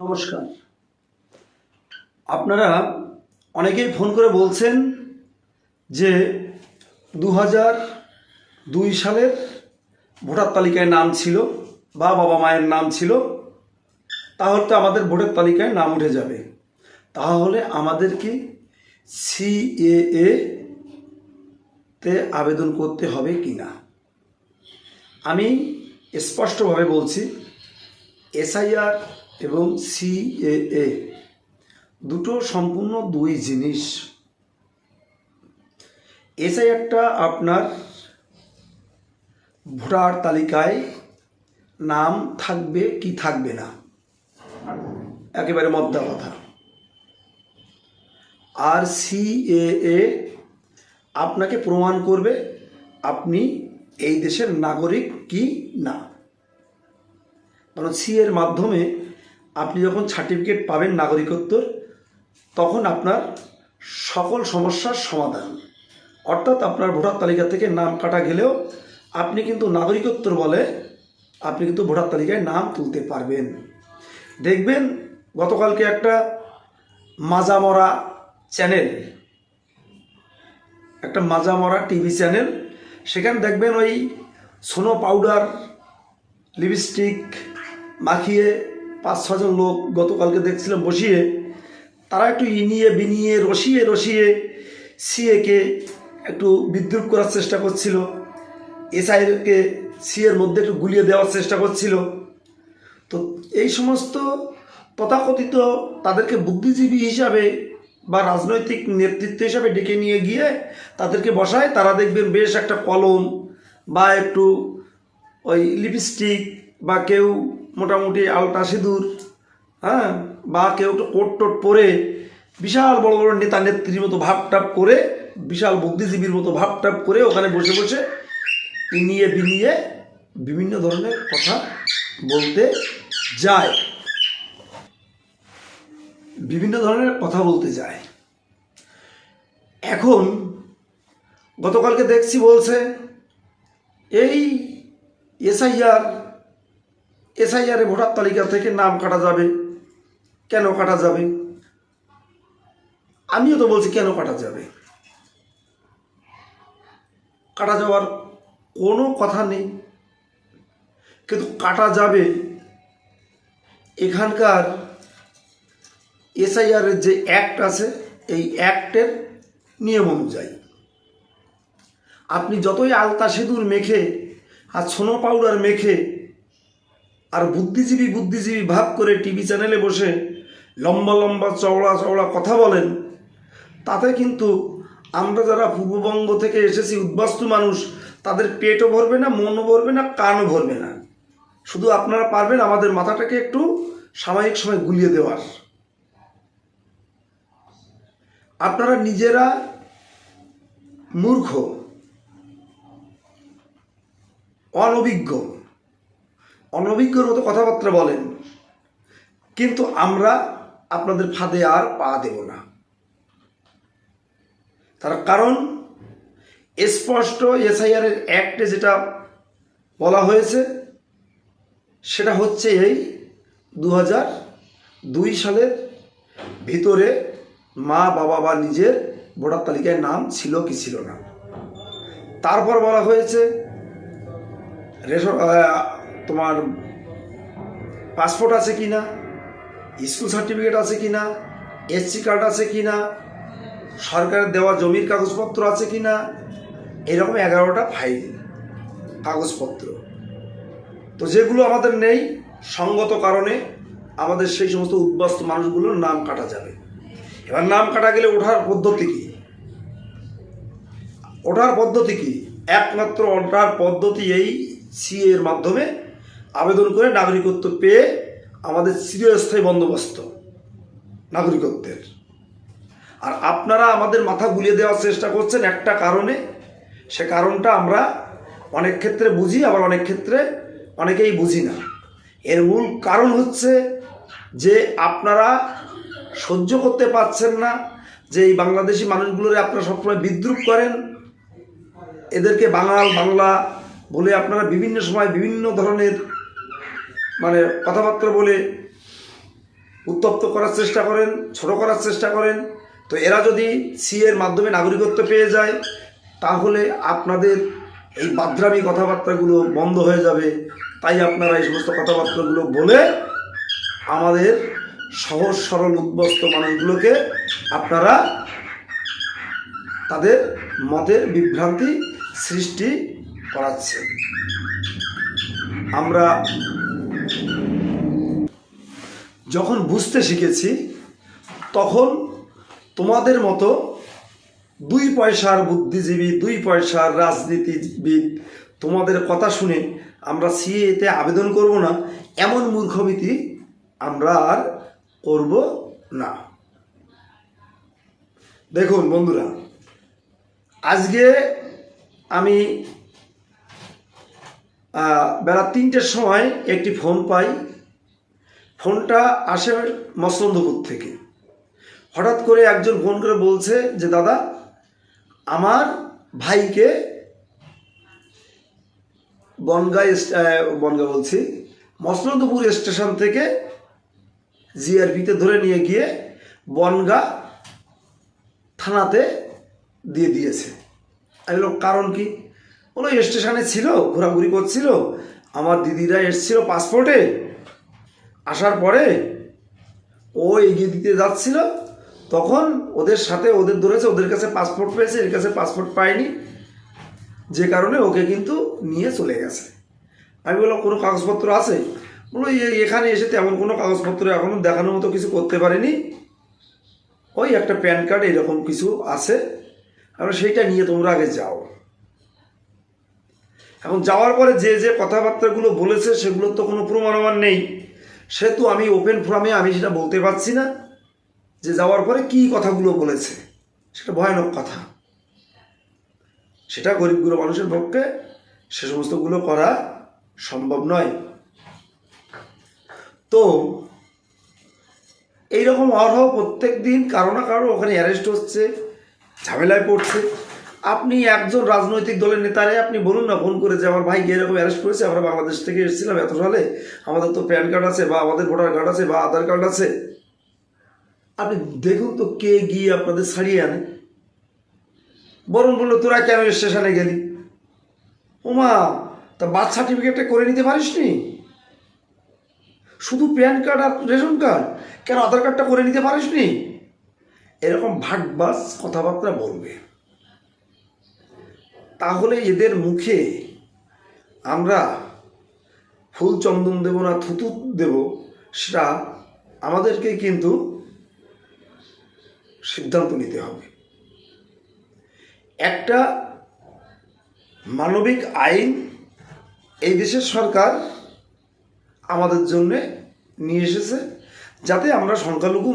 নমস্কার। আপনারা অনেকেই ফোন করে বলছেন যে দু দুই সালের ভোটার তালিকায় নাম ছিল বা বাবা মায়ের নাম ছিল, তাহলে তো আমাদের ভোটার তালিকায় নাম উঠে যাবে। তাহলে আমাদের কি সিএএ তে আবেদন করতে হবে কি না? আমি স্পষ্টভাবে বলছি, এসআইআর এবং সিএএ দুটো সম্পূর্ণ দুই জিনিস। এসআই একটা আপনার ভোটার তালিকায় নাম থাকবে কি থাকবে না। একেবারে মদ্দা কথা। আর সিএএ আপনাকে প্রমাণ করবে আপনি এই দেশের নাগরিক কি না। কারণ সি এর মাধ্যমে আপনি যখন সার্টিফিকেট পাবেন নাগরিকত্বর, তখন আপনার সকল সমস্যার সমাধান। অর্থাৎ আপনার ভোটার তালিকা থেকে নাম কাটা গেলেও আপনি কিন্তু নাগরিকত্বর বলে আপনি কিন্তু ভোটার তালিকায় নাম তুলতে পারবেন। দেখবেন, গতকালকে একটা মাজা মরা চ্যানেল, একটা মাজা মরা টিভি চ্যানেল, সেখানে দেখবেন ওই সোনো পাউডার, লিপস্টিক মাখিয়ে পাঁচ ছজন লোক গতকালকে দেখছিলাম বসিয়ে, তারা একটু ইনিয়ে, বিনিয়ে, রসিয়ে রসিয়ে, সিএকে একটু বিদ্রুপ করার চেষ্টা করছিল। এসআইকে সিএর মধ্যে একটু গুলিয়ে দেওয়ার চেষ্টা করছিল। তো এই সমস্ত তথাকথিত তাদেরকে বুদ্ধিজীবী হিসাবে বা রাজনৈতিক নেতৃত্ব হিসাবে ডেকে নিয়ে গিয়ে তাদেরকে বসায়। তারা দেখবেন বেশ একটা কলম বা একটু ওই লিপস্টিক বা কেউ মোটামুটি আলটা সিঁদুর হ্যাঁ? বা কেউ একটু কোট টোট পরে বিশাল বড় বড় নেতা নেত্রীর মতো ভাব টাপ করে, বিশাল বুদ্ধিজীবীর মতো ভাব টাপ করে ওখানে বসে বসে ইনিয়ে বিনিয়ে বিভিন্ন ধরনের কথা বলতে যায়। বিভিন্ন ধরনের কথা বলতে যায়। এখন গতকালকে দেখছি বলছে, এই এসআইআর এসআইআর ভোটার তালিকা থেকে নাম কাটা যাবে। কেন কাটা যাবে? আমিও তো বলছি কেন কাটা যাবে? কাটা যাওয়ার কোনো কথা নেই। কিন্তু কাটা যাবে এখানকার এসআইআরের যে অ্যাক্ট আছে, এই অ্যাক্টের নিয়ম অনুযায়ী। আপনি যতই আলতা সিঁদুর মেখে আর সোনো পাউডার মেখে আর বুদ্ধিজীবী বুদ্ধিজীবী ভাব করে টিভি চ্যানেলে বসে লম্বা লম্বা চওড়া চওড়া কথা বলেন, তাতে কিন্তু আমরা যারা পূর্ববঙ্গ থেকে এসেছি উদ্বাস্তু মানুষ, তাদের পেটও ভরবে না, মনও ভরবে না, কানও ভরবে না। শুধু আপনারা পারবেন আমাদের মাথাটাকে একটু সাময়িক সময় গুলিয়ে দেওয়ার। আপনারা নিজেরা মূর্খ, অনভিজ্ঞ। অনভিজ্ঞর মতো কথাবার্তা বলেন। কিন্তু আমরা আপনাদের ফাঁদে আর পা দেব না। তার কারণ, স্পষ্ট এসআইআর এর অ্যাক্টে যেটা বলা হয়েছে, সেটা হচ্ছে এই দু দুই সালের ভিতরে মা, বাবা বা নিজের ভোটার তালিকায় নাম ছিল কি ছিল না। তারপর বলা হয়েছে, রেশন তোমার পাসপোর্ট আছে কি না স্কুল সার্টিফিকেট আছে কি না এসসি কার্ড আছে কি না সরকারের দেওয়া জমির কাগজপত্র আছে কি না এরকম এগারোটা ফাইল কাগজপত্র। তো যেগুলো আমাদের নেই, সঙ্গত কারণে আমাদের সেই সমস্ত উদ্বাস্ত মানুষগুলোর নাম কাটা যাবে। এবার নাম কাটা গেলে ওঠার পদ্ধতি কি? ওঠার পদ্ধতি কি? একমাত্র ওঠার পদ্ধতি এই সি এর মাধ্যমে আবেদন করে নাগরিকত্ব পেয়ে আমাদের চিরস্থায়ী বন্দোবস্ত নাগরিকত্বের। আর আপনারা আমাদের মাথা গুলিয়ে দেওয়ার চেষ্টা করছেন একটা কারণে। সে কারণটা আমরা অনেক ক্ষেত্রে বুঝি, আবার অনেক ক্ষেত্রে অনেকেই বুঝি না। এর মূল কারণ হচ্ছে যে আপনারা সহ্য করতে পারছেন না, যে এই বাংলাদেশি মানুষগুলোরে আপনারা সবসময় বিদ্রুপ করেন। এদেরকে বাঙাল বাংলা বলে আপনারা বিভিন্ন সময় বিভিন্ন ধরনের মানে কথাবার্তা বলে উত্তপ্ত করার চেষ্টা করেন, ছোট করার চেষ্টা করেন। তো এরা যদি সি এর মাধ্যমে নাগরিকত্ব পেয়ে যায়, তাহলে আপনাদের এই বাদ্রামি কথাবার্তাগুলো বন্ধ হয়ে যাবে। তাই আপনারা এই সমস্ত কথাবার্তাগুলো বলে আমাদের সহজ, সরল, উদ্বস্ত মানুষগুলোকে আপনারা তাদের মতের বিভ্রান্তি সৃষ্টি করাচ্ছে আমরা যখন বুঝতে শিখেছি, তখন তোমাদের মতো দুই পয়সার বুদ্ধিজীবী, দুই পয়সার রাজনীতিবিদ তোমাদের কথা শুনে আমরা সিএতে আবেদন করব না, এমন মূর্খমিতি আমরা আর করব না। দেখুন বন্ধুরা, আজকে আমি বেলা তিনটের সময় একটি ফোন পাই। ফোনটা আসে মসলন্দপুর থেকে। হঠাৎ করে একজন ফোন করে বলছে যে, দাদা, আমার ভাইকে বনগা বনগা বলছি মসলন্দপুর স্টেশন থেকে জিআরপিতে ধরে নিয়ে গিয়ে বনগা থানাতে দিয়ে দিয়েছে। আমি কারণ কি? বলো স্টেশনে ছিল, ঘোরাঘুরি করছিল, আমার দিদিরা এসছিল পাসপোর্টে আসার পরে ও এগিয়ে দিতে যাচ্ছিল, তখন ওদের সাথে ওদের ধরেছে, ওদের কাছে পাসপোর্ট পেয়েছে, এর কাছে পাসপোর্ট পায়নি। যে কারণে ওকে কিন্তু নিয়ে চলে গেছে। আমি বললাম, কোনো কাগজপত্র আছে? বলল এখানে এসে তেমন কোনো কাগজপত্র এখনও দেখানোর মতো কিছু করতে পারেনি। ওই একটা প্যান কার্ড এরকম কিছু আছে। আমরা সেইটা নিয়ে তোমরা আগে যাও। এখন যাওয়ার পরে যে যে কথাবার্তাগুলো বলেছে সেগুলোর তো কোনো প্রমাণ আমার নেই। সেহেতু আমি ওপেন ফোরামে আমি সেটা বলতে পারছি না যে যাওয়ার পরে কি কথাগুলো বলেছে। সেটা ভয়ানক কথা। সেটা গরিবগুলো মানুষের পক্ষে সে সমস্তগুলো করা সম্ভব নয়। তো এইরকম অর্হ প্রত্যেক দিন কারও না কারও ওখানে অ্যারেস্ট হচ্ছে, ঝামেলায় পড়ছে। আপনি একজন রাজনৈতিক দলের নেতারে আপনি বলুন না, ফোন করে যে আমার ভাইকে এরকম অ্যারেস্ট করেছে, আমরা বাংলাদেশ থেকে এসেছিলাম এত সালে, আমাদের তো প্যান কার্ড আছে বা আমাদের ভোটার কার্ড আছে বা আধার কার্ড আছে। আপনি দেখুন তো কে গিয়ে আপনাদের ছাড়িয়ে আনে। বরং বলল, তোরা কেন স্টেশনে গেলি? ওমা, তা বার্থ সার্টিফিকেটটা করে নিতে পারিস নি শুধু প্যান কার্ড আর রেশন কার্ড কেন আধার কার্ডটা করে নিতে পারিস নি এরকম ভাটবাস কথাবার্তা বলবে। তাহলে এদের মুখে আমরা ফুল চন্দন দেব না, থুতু দেব, সেটা আমাদেরকে কিন্তু সিদ্ধান্ত নিতে হবে। একটা মানবিক আইন এই দেশের সরকার আমাদের জন্য নিয়ে এসেছে, যাতে আমরা সংখ্যালঘু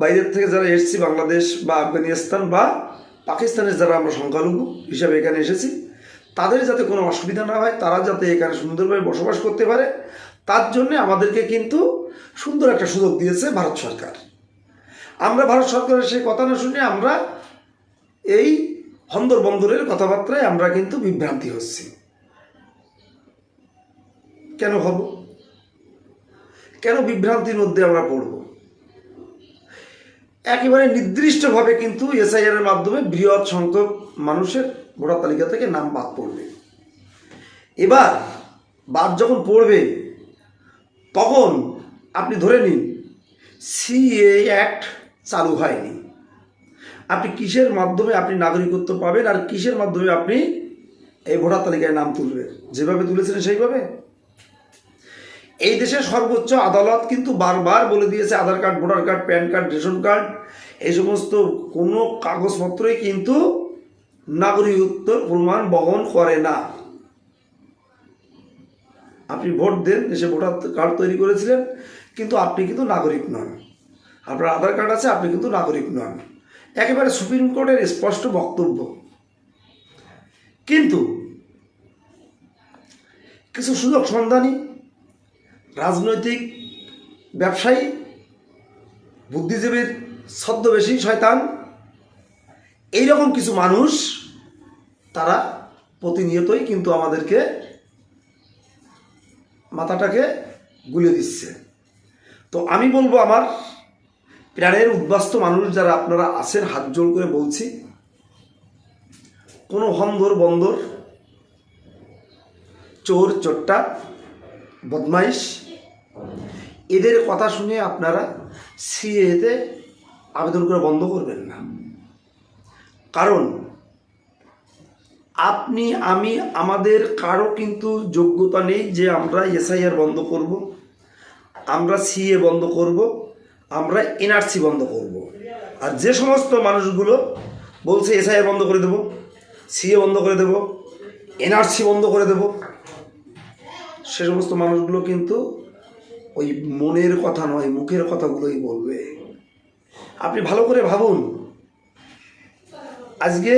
বাইরের থেকে যারা এসেছি, বাংলাদেশ বা আফগানিস্তান বা পাকিস্তানের যারা আমরা সংখ্যালঘু হিসাবে এখানে এসেছি, তাদের যাতে কোনো অসুবিধা না হয়, তারা যাতে এখানে সুন্দরভাবে বসবাস করতে পারে, তার জন্য আমাদেরকে কিন্তু সুন্দর একটা সুযোগ দিয়েছে ভারত সরকার। আমরা ভারত সরকারের সেই কথা না শুনে আমরা এই হন্দর বন্দরের কথাবার্তায় আমরা কিন্তু বিভ্রান্তি হচ্ছি। কেন হব? কেন বিভ্রান্তির মধ্যে আমরা পড়ব? একেবারে নির্দিষ্টভাবে কিন্তু এসআইআর এর মাধ্যমে বৃহৎ সংখ্যক মানুষের ভোটার তালিকা থেকে নাম বাদ পড়বে। এবার বাদ যখন পড়বে, তখন আপনি ধরে নিন সিএ অ্যাক্ট চালু হয়নি। আপনি কিসের মাধ্যমে আপনি নাগরিকত্ব পাবেন আর কিসের মাধ্যমে আপনি এই ভোটার তালিকায় নাম তুলবেন? যেভাবে তুলেছিলেন সেইভাবে? এই দেশের সর্বোচ্চ আদালত কিন্তু বারবার বলে দিয়েছে Aadhaar card, voter card, PAN card, ration card, এই সমস্ত কোনো কাগজপত্রই কিন্তু নাগরিকত্ব প্রমাণ বহন করে না। আপনি ভোট দেন, দেশে ভোটার কার্ড তৈরি করেছিলেন, কিন্তু আপনি কিন্তু নাগরিক নন। আপনার আধার কার্ড আছে, আপনি কিন্তু নাগরিক নন। একেবারে সুপ্রিম কোর্টের স্পষ্ট বক্তব্য। কিন্তু কিছু সুযোগ সন্ধানী রাজনৈতিক ব্যবসায়ী, বুদ্ধিজীবীর ছদ্মবেশী শয়তান, এইরকম কিছু মানুষ তারা প্রতিনিয়তই কিন্তু আমাদেরকে মাথাটাকে গুলে দিচ্ছে। তো আমি বলব আমার প্রাণের উদ্বাস্ত মানুষ যারা আপনারা আছেন, হাত জোর করে বলছি, কোনো হন্দর বন্দর, চোর, চোট্টা, বদমাইশ এদের কথা শুনে আপনারা সিএতে আবেদন করে বন্ধ করবেন না। কারণ আপনি, আমি, আমাদের কারও কিন্তু যোগ্যতা নেই যে আমরা এসআইআর বন্ধ করব, আমরা সিএ বন্ধ করব, আমরা এনআরসি বন্ধ করব। আর যে সমস্ত মানুষগুলো বলছে এসআইআর বন্ধ করে দেব, সিএ বন্ধ করে দেব, এনআরসি বন্ধ করে দেব, সে সমস্ত মানুষগুলো কিন্তু ওই মনের কথা নয়, মুখের কথাগুলোই বলবে। আপনি ভালো করে ভাবুন। আজকে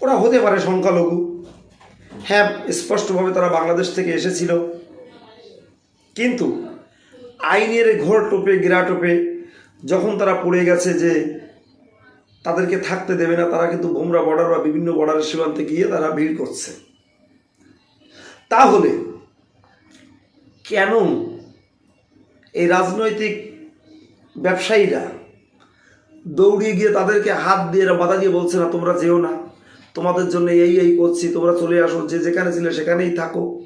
ওরা হতে পারে সংখ্যালঘু। হ্যাঁ স্পষ্টভাবে তারা বাংলাদেশ থেকে এসেছিল। কিন্তু আইনের ঘোর টোপে, গেরা টোপে যখন তারা পড়ে গেছে যে তাদেরকে থাকতে দেবে না, তারা কিন্তু বোমরা বর্ডার বা বিভিন্ন বর্ডারের সীমান্তে গিয়ে তারা ভিড় করছে। তাহলে কেন এই রাজনৈতিক ব্যবসায়ীরা দৌড়িয়ে গিয়ে তাদেরকে হাত দিয়ে বাধা দিয়ে বলছে, না, তোমরা যেও না। তোমাদের জন্য এই এই করছি, তোমরা চলে আসো, যে যেখানে ছিলে সেখানেই থাকো।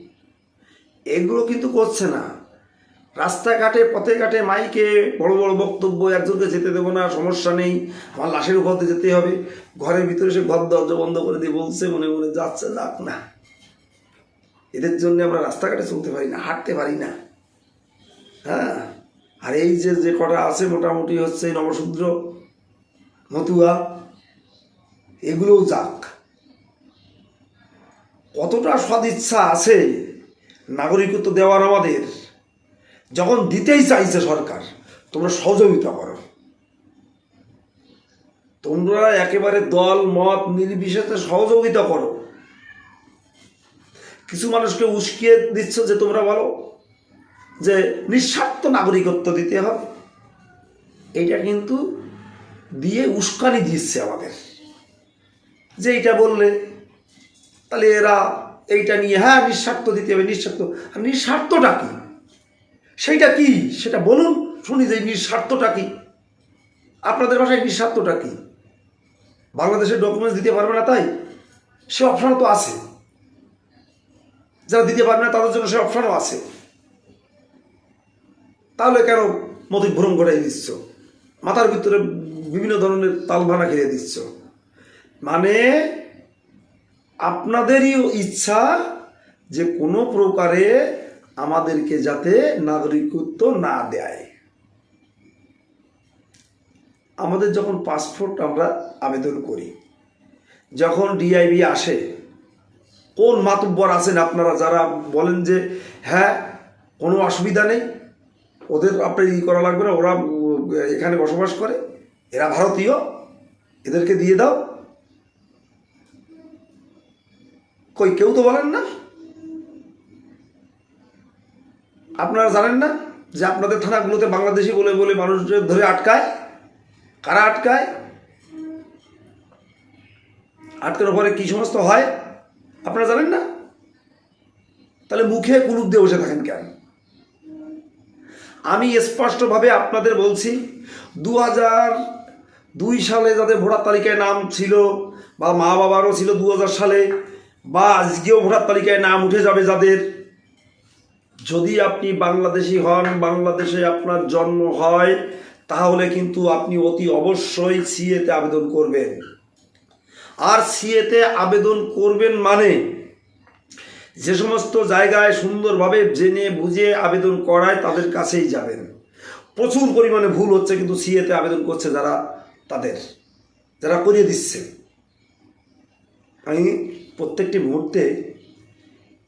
এগুলো কিন্তু করছে না। রাস্তাঘাটে, পথে ঘাটে মাইকে বড় বড় বক্তব্য, একজনকে যেতে দেবো না, সমস্যা নেই, আমার লাশের উপর যেতে হবে। ঘরের ভিতরে সে ঘর দরজা বন্ধ করে দিয়ে বলছে, মনে মনে যাচ্ছে, যাক না। এদের জন্য আমরা রাস্তাঘাটে চলতে পারি না, হাঁটতে পারি না। হ্যাঁ? আর এই যে যে কটা আছে মোটামুটি হচ্ছে নবশূদ্র, মতুয়া, এগুলোও যাক। কতটা সদিচ্ছা আছে নাগরিকত্ব দেওয়ার আমাদের, যখন দিতেই চাইছে সরকার, তোমরা সহযোগিতা করো। তোমরা একেবারে দল, মত, নির্বিশেষে সহযোগিতা করো। কিছু মানুষকে উস্কিয়ে দিচ্ছ যে তোমরা বলো যে নিঃস্বার্থ নাগরিকত্ব দিতে হবে। এইটা কিন্তু দিয়ে উস্কানি দিচ্ছে আমাদের। যে এইটা বললে, তাহলে এরা এইটা নিয়ে হ্যাঁ নিঃস্বার্থ দিতে হবে, নিঃস্বার্থ। আর নিঃস্বার্থটা কি? সেইটা কি? সেটা বলুন, শুনি যে নিঃস্বার্থটা কি? আপনাদের ভাষায় নিঃস্বার্থটা কি? বাংলাদেশের ডকুমেন্টস দিতে পারবে না তাই? সে অপশান তো আছে। যারা দিতে পারবে না, তাদের জন্য সে অপশানও আছে। তাহলে কেন মতি ভ্রম ঘটাই দিচ্ছ? মাথার ভিতরে বিভিন্ন ধরনের তালভানা খেয়ে দিচ্ছ। মানে আপনাদেরই ইচ্ছা যে কোনো প্রকারে আমাদেরকে যাতে নাগরিকত্ব না দেয়। আমাদের যখন পাসপোর্ট আমরা আবেদন করি, যখন ডিআইবি আসে কোন মাতব্বর আছেন আপনারা যারা বলেন যে হ্যাঁ কোনো অসুবিধা নেই, ওদের আপনার ই করা লাগবে না, ওরা এখানে বসবাস করে, এরা ভারতীয়, এদেরকে দিয়ে দাও। কই, কেউ তো বলেন না? আপনারা জানেন না যে আপনাদের থানাগুলোতে বাংলাদেশি বলে বলে মানুষদের ধরে আটকায়? কারা আটকায়? আটকানোর পরে কি সমস্ত হয়? আপনারা জানেন না? তাহলে মুখে কুলুপ দিয়ে বসে থাকেন কেন? আমি স্পষ্টভাবে আপনাদের বলছি দু দুই সালে যাদের ভোটার তালিকায় নাম ছিল বা মা বাবারও ছিল দু হাজার সালে, বা আজকেও ভোটার তালিকায় নাম উঠে যাবে যাদের, যদি আপনি বাংলাদেশি হন, বাংলাদেশে আপনার জন্ম হয়, তাহলে কিন্তু আপনি অতি অবশ্যই সিএতে আবেদন করবেন। আর সিএতে আবেদন করবেন মানে? যে সমস্ত জায়গায় সুন্দরভাবে জেনে বুঝে আবেদন করায় তাদের কাছেই যাবেন। প্রচুর পরিমাণে ভুল হচ্ছে কিন্তু সিএতে আবেদন করছে যারা, তাদের, যারা করিয়ে দিচ্ছে। আমি প্রত্যেকটি মুহূর্তে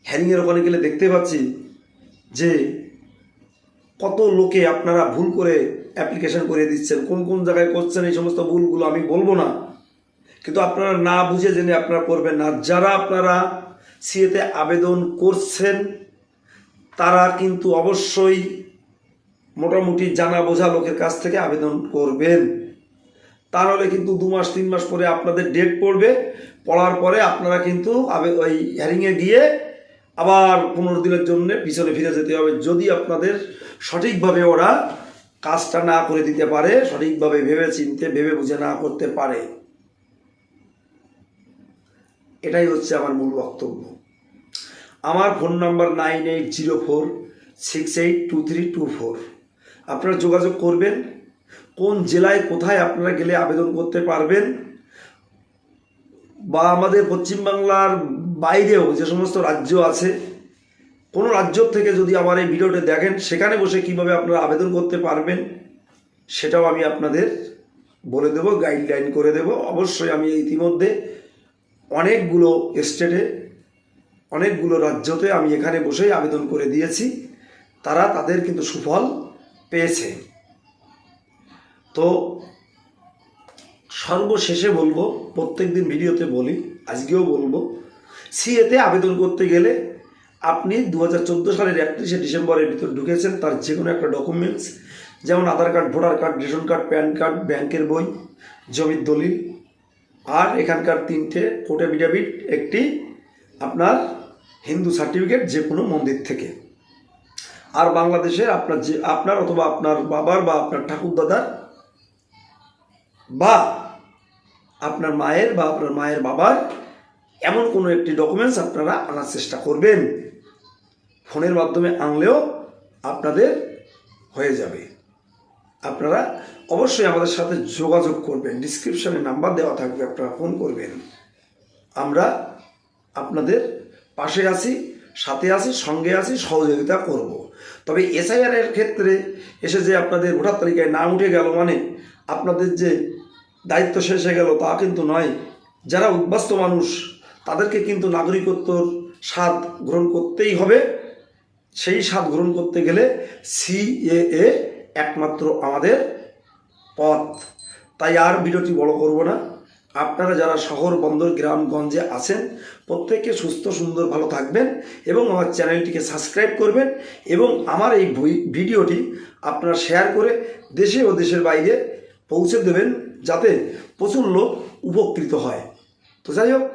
হ্যারিংয়ের ওখানে গেলে দেখতে পাচ্ছি যে কত লোকে আপনারা ভুল করে অ্যাপ্লিকেশন করে দিচ্ছেন, কোন কোন জায়গায় করছেন এই সমস্ত ভুলগুলো আমি বলব না। কিন্তু আপনারা না বুঝে জেনে আপনারা করবেন না। যারা আপনারা সিএতে আবেদন করছেন, তারা কিন্তু অবশ্যই মোটামুটি জানা বোঝা লোকের কাছ থেকে আবেদন করবেন। তাহলে কিন্তু দু মাস, তিন মাস পরে আপনাদের ডেট পড়বে। পড়ার পরে আপনারা কিন্তু ওই হ্যারিংয়ে গিয়ে আবার পনেরো দিনের জন্য পিছনে ফিরে যেতে হবে। যদি আপনাদের সঠিকভাবে ওরা কাজটা না করে দিতে পারে, সঠিকভাবে ভেবে চিনতে ভেবে বুঝে না করতে পারে। এটাই হচ্ছে আমার মূল বক্তব্য। আমার phone number nine eight zero four six eight two three two four. আপনারা যোগাযোগ করবেন, কোন জেলায়, কোথায় আপনারা গেলে আবেদন করতে পারবেন, বা আমাদের পশ্চিমবাংলার বাইরেও যে সমস্ত রাজ্য আছে, কোনো রাজ্য থেকে যদি আমার এই ভিডিওটা দেখেন, সেখানে বসে কীভাবে আপনারা আবেদন করতে পারবেন, সেটাও আমি আপনাদের বলে দেব গাইডলাইন করে দেব। অবশ্যই আমি ইতিমধ্যে অনেকগুলো স্টেটে অনেকগুলো রাজ্যতে আমি এখানে বসেই আবেদন করে দিয়েছি। তারা তাদের কিন্তু সুফল পেয়েছে। তো সর্বশেষে বলব, প্রত্যেকদিন ভিডিওতে বলি, আজকেও বলব, সিএতে আবেদন করতে গেলে আপনি দু হাজার চোদ্দ সালের একত্রিশে ডিসেম্বরের ভিতর ঢুকেছেন, তার যে কোনো একটা ডকুমেন্টস যেমন Aadhaar card, voter card, ration card, PAN card, ব্যাংকের বই, জমির দলিল আর এখানকার তিনটে কোর্ট এফিডেভিট, একটি আপনার হিন্দু সার্টিফিকেট যে কোনো মন্দির থেকে। আর বাংলাদেশের আপনার যে, আপনার অথবা আপনার বাবার বা আপনার ঠাকুরদাদার বা আপনার মায়ের বা আপনার মায়ের বাবার এমন কোনো একটি ডকুমেন্টস আপনারা আনার চেষ্টা করবেন। ফোনের মাধ্যমে আনলেও আপনাদের হয়ে যাবে। আপনারা অবশ্যই আমাদের সাথে যোগাযোগ করবেন। ডিসক্রিপশনে নাম্বার দেওয়া থাকবে, আপনারা ফোন করবেন। আমরা আপনাদের পাশে আছি, সাথে আছি, সঙ্গে আছি, সহযোগিতা করব। তবে এসআইআর এর ক্ষেত্রে এসে যে আপনাদের ভোটার তালিকায় নাম উঠে গেল মানে আপনাদের যে দায়িত্ব শেষ হয়ে গেল তা কিন্তু নয়। যারা উদ্বাস্ত মানুষ, তাদেরকে কিন্তু নাগরিকত্বর স্বাদ গ্রহণ করতেই হবে। সেই স্বাদ গ্রহণ করতে গেলে সিএএ একমাত্র আমাদের পথ। তাই আর ভিডিওটি বড় করব না। আপনারা যারা শহর, বন্দর গ্রামগঞ্জে আছেন প্রত্যেকে সুস্থ, সুন্দর, ভালো থাকবেন এবং আমার চ্যানেলটিকে সাবস্ক্রাইব করবেন এবং আমার এই ভিডিওটি আপনারা শেয়ার করে দেশে ও দেশের বাইরে পৌঁছে দেবেন যাতে প্রচুর লোক উপকৃত হয়। তো যাই হোক,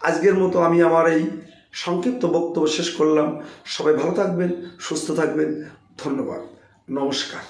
আজকের মতো আমি আমার এই সংক্ষিপ্ত বক্তব্য শেষ করলাম। সবাই ভালো থাকবেন, সুস্থ থাকবেন। ধন্যবাদ। নমস্কার।